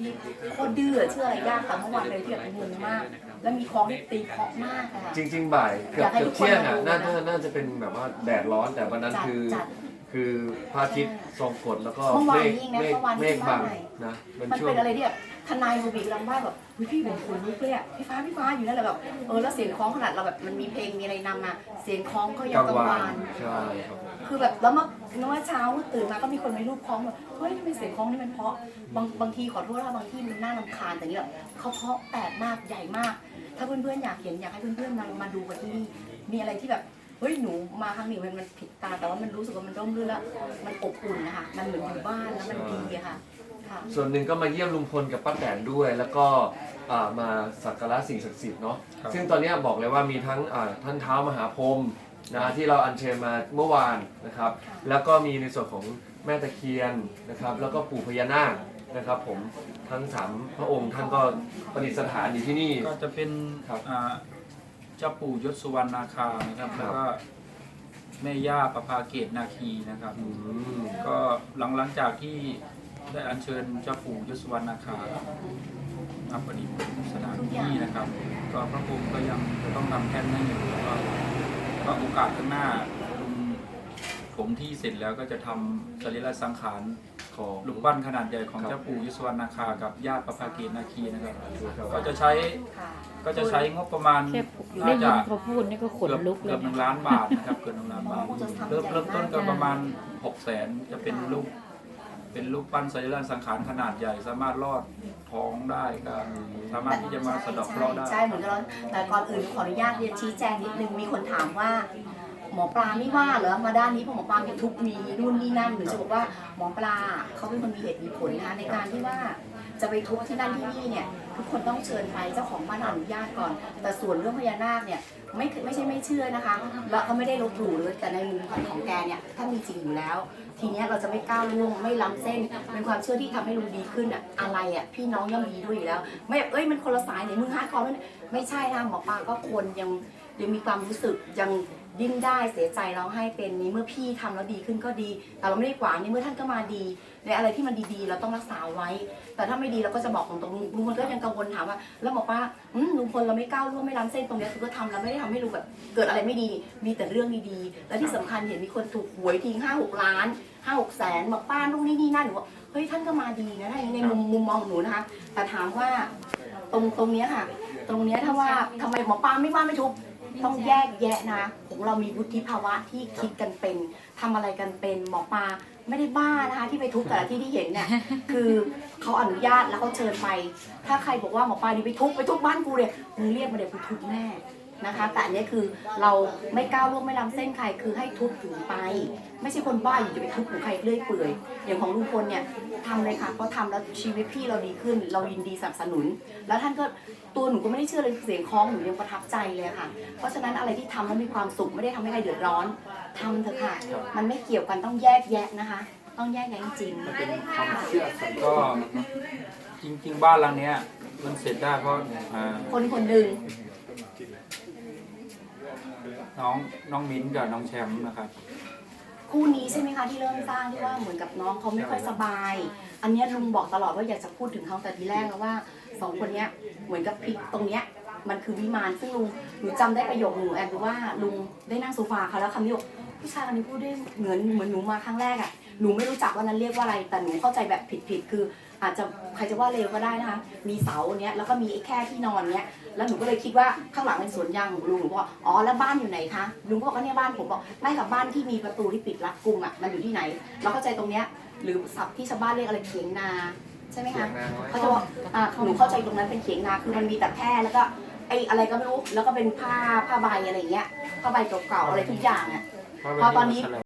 ที่โคตรดื้อเชื่ออะไรยากแต่เมื่อวานเลยที่แบบงงมาก แล้วมีคล้องที่ตีเพราะมากอะค่ะ จริง ๆ บ่ายเกือยอากให้บเกือบทุกคนเที่ยงอะมาดูน่านะน่าน่าจะเป็นแบบว่าแดดร้อนแต่วันนั้นจัดคือจัด คือพระอาทิตย์ทรงกฎแล้วก็เมื่อวานเมฆยิ่งนะเมฆเมื่อวานเมฆยิ่งบังมากเลยนะเป็นมันช่วงเป็นอะไรที่แบบ ทนายโรบิกำลังว่าแบบอุ๊ยพี่ผมขนลุกเลยอะพี่ฟ้าพี่ฟ้าอยู่นั่นแหละแบบเออแล้วเสียงคล้องขนาดเราแบบมันมีเพลงมีอะไรนำมาเสียงคล้องก็ยักงลางกังวาวานนใช่ครับคือแบบแล้วเมื่อเมื่อเช้าตื่นมาก็มีคนมารูปคล้องแบบเฮ้ยทำไมเสียงคล้องนี่มันเพราะบางบางทีขอโทษนะบางที่มันน่ารำคาญแต่นี่แบบเขาเพราะแปลกมากใหญ่มาก ถ้าเพื่อนๆอยากเห็นอยากให้เพื่อนๆมามาดูกันที่นี่มีอะไรที่แบบเฮ้ยหนูมาครั้งนี้มันมันผิดตาแต่ว่ามันรู้สึกว่ามันร่มรื่นแล้วมันอบอุ่นนะคะมันเหมือนอยู่บ้านแล้วมันดีอะค่ะค่ะ ส่วนหนึ่งก็มาเยี่ยมลุงพลกับป้าแตนด้วย แล้วก็อ่ามาสักการะสิ่งศักดิ์สิทธิ์เนาะครับ ซึ่งตอนเนี้ยบอกเลยว่ามีทั้งอ่าท่านเท้ามหาพรหมนะที่เราอัญเชิญมาเมื่อวานนะครับค่ะแล้วก็มีในส่วนของแม่ตะเคียนนะครับ แล้วก็ปู่พญานาคนะครับ ผมทั้งสามพระองค์ท่านก็ประดิษฐานอยู่ที่นี่ ก็จะเป็นครับอ่าเจ้าปู่ยศสุวรรณนาคานะครับ ครับ แล้วก็แม่ย่าประภาเกตนาคีนะครับ อืม ก็หลังหลังจากที่ ได้อัญเชิญเจ้าปู่ยศวรรณนาคามาประดิษฐานสถานที่นะครับ ก็พระภูมิก็ยังจะต้องทำแท่นให้อยู่แล้วก็ก็โอกาสข้างหน้าผมที่เสร็จแล้วก็จะทำสรีระสังขารของลูกปั้นขนาดใหญ่ของเจ้าปู่ยศวรรณนาคากับญาติประภาเกตนาคีนะครับ ก็จะใช้ก็จะใช้งบประมาณแค่น่าได้ยิจะนเขาพูดนี่ก็ขนเกือบลุกเลเกืยอบหนึ่งล้านบาทนะครับเกือบหนึ่งล้านบาทเริ่มเริ่มต้นก็ประมาณหกแสนจะเป็นลูก เป็นลูกปั้นสรีระสังขารขนาดใหญ่สามารถลอดท้องได้ก็สามารถที่จะมาสะเดอกเคราะห์ได้ ใช่เหมือนกันแล้วแต่ก่อนอื่นขออนุญาตเรียนชี้แจงนิดนึงมีคนถามว่า หมอปลาไม่ว่าเหรอมาด้านนี้เพราะหมอปลามีทุกข์มีนู่นนี่นั่นหรือจะบอกว่าหมอปลาเขาเป็นคนมีเหตุมีผลนะคะในการที่ว่าจะไปทุบที่นั่นที่นี่เนี่ยทุกคนต้องเชิญไปเจ้าของบ้านอนุญาตก่อน แต่ส่วนเรื่องพญานาคเนี่ยไม่ไม่ใช่ไม่เชื่อนะคะ แล้วก็ไม่ได้ลบหลู่เลยแต่ในมุมของแกเนี่ยถ้ามีจริงอยู่แล้ว ทีเนี้ยเราจะไม่ก้าวล่วงไม่ล้ำเส้นเป็นความเชื่อที่ทำให้ลุงดีขึ้นอะอะไรอะพี่น้องย่อมดีด้วยอยู่แล้ว ไม่เอ้ยมันคนละสายไหนมึงฮาร์ดคอร์ไม่ไม่ใช่นะหมอปลาก็คนยังยังมีความรู้สึกยังดิ้นได้เสียใจร้องไห้เป็นนี้เมื่อพี่ทำแล้วดีขึ้นก็ดี แต่เราไม่ได้หวางนี่เมื่อท่านก็มาดีในอะไรที่มันดีๆ เราต้องรักษาไว้ แต่ถ้าไม่ดีเราก็จะบอกตรงๆลุงพลก็ยังกังวลถามว่า แล้วบอกว่าอืมลุงพลเราไม่ก้าวล่วงไม่ล้ำเส้นตรงเนี้ยคือก็ทำแล้วไม่ได้ทำให้ลุงแบบเกิดอะไรไม่ดี มีแต่เรื่องดีๆ และที่สำคัญเห็นมีคนถูกหวยทิ้งห้าหกล้านห้าหกแสนบอกป้านู่นนี่นี่นั่นหนูว่าเฮ้ยท่านก็มาดีนะถ้าอย่างนี้ในมุมมุมมองของหนูนะคะแต่ถามว่าตรงตรงเนี้ยค่ะ ตรงเนี้ยถ้าว่าทำไมหมอปลาไม่ว่าไม่ทุบต้องแยกแยะนะของเรามีวุฒิภาวะที่คิดกันเป็นทำอะไรกันเป็นหมอปลา ไม่ได้บ้านะคะที่ไปทุบแต่ละที่ที่เห็นเนี่ยคือเขาอนุญาตแล้วเขาเชิญไป ถ้าใครบอกว่าหมอปลาดีไปทุบไปทุบบ้านกูเลยมึงเรียกมาเดี๋ยวกูทุบแน่ นะคะ แต่อันเนี้ยคือเราไม่ก้าวล่วงไม่ล้ำเส้นใครคือให้ทุบถึงไป ไม่ใช่คนบ้าอยู่จะไปทุบของใครเรื่อยเปื่อยอย่างของลุงพลเนี่ยทำเลยค่ะเพราะทำแล้วชีวิตพี่เราดีขึ้น เรายินดีสนับสนุน แล้วท่านก็ตัวหนูก็ไม่ได้เชื่อเลยเสียงคล้องหนูยังประทับใจเลยค่ะ เพราะฉะนั้นอะไรที่ทำแล้วมีความสุขไม่ได้ทำให้ใครเดือดร้อนทำเถอะค่ะ มันไม่เกี่ยวกันต้องแยกแยะนะคะ ต้องแยกแยะจริงมันเป็นความเชื่อส่วนก็จริง ๆ บ้านหลังเนี้ยมันเสร็จได้เพราะอ่าคนคนหนึ่ง น้องน้องมิ้นท์กับน้องแชมป์นะครับ คู่นี้ใช่ไหมคะที่เริ่มสร้างที่ว่าเหมือนกับน้องเขาไม่ค่อยสบาย อันเนี้ยลุงบอกตลอดว่าอยากจะพูดถึงเขาแต่ทีแรกแล้วว่าสองคนเนี้ยเหมือนกับพลิกตรงเนี้ยมันคือวิมานซึ่งลุงหนูจำได้ประโยคหนูแอบดูว่าลุงได้นั่งโซฟาเขาแล้วคำนี้บอกผู้ชายคนนี้พูดได้เหมือนเหมือนหนูมาครั้งแรกอะหนูไม่รู้จักว่านั้นเรียกว่าอะไร แต่หนูเข้าใจแบบผิดๆคือ อาจจะใครจะว่าเลวก็ได้นะคะ มีเสาเนี้ยแล้วก็มีไอ้แค่ที่นอนเนี้ยแล้วหนูก็เลยคิดว่าข้างหลังเป็นสวนยางของลุงหนูบอกว่าอ๋อแล้วบ้านอยู่ไหนคะลุงก็บอกว่าเนี่ยบ้านผมบอกไม่กับบ้านที่มีประตูที่ปิดรัดกุมอะมันอยู่ที่ไหน เราเข้าใจตรงเนี้ยหรือศัพท์ที่ชาวบ้านเรียกอะไรเขียงนาใช่ไหมคะเขาจะบอกอ่าหนูเข้าใจตรงนั้นเป็นเขียงนาคือมันมีแต่แค่แล้วก็ไอ้อะไรก็ไม่รู้แล้วก็เป็นผ้าผ้าใบอะไรอย่างเงี้ยผ้าใบเก่าๆอะไรทุกอย่างอะพอตอนนี้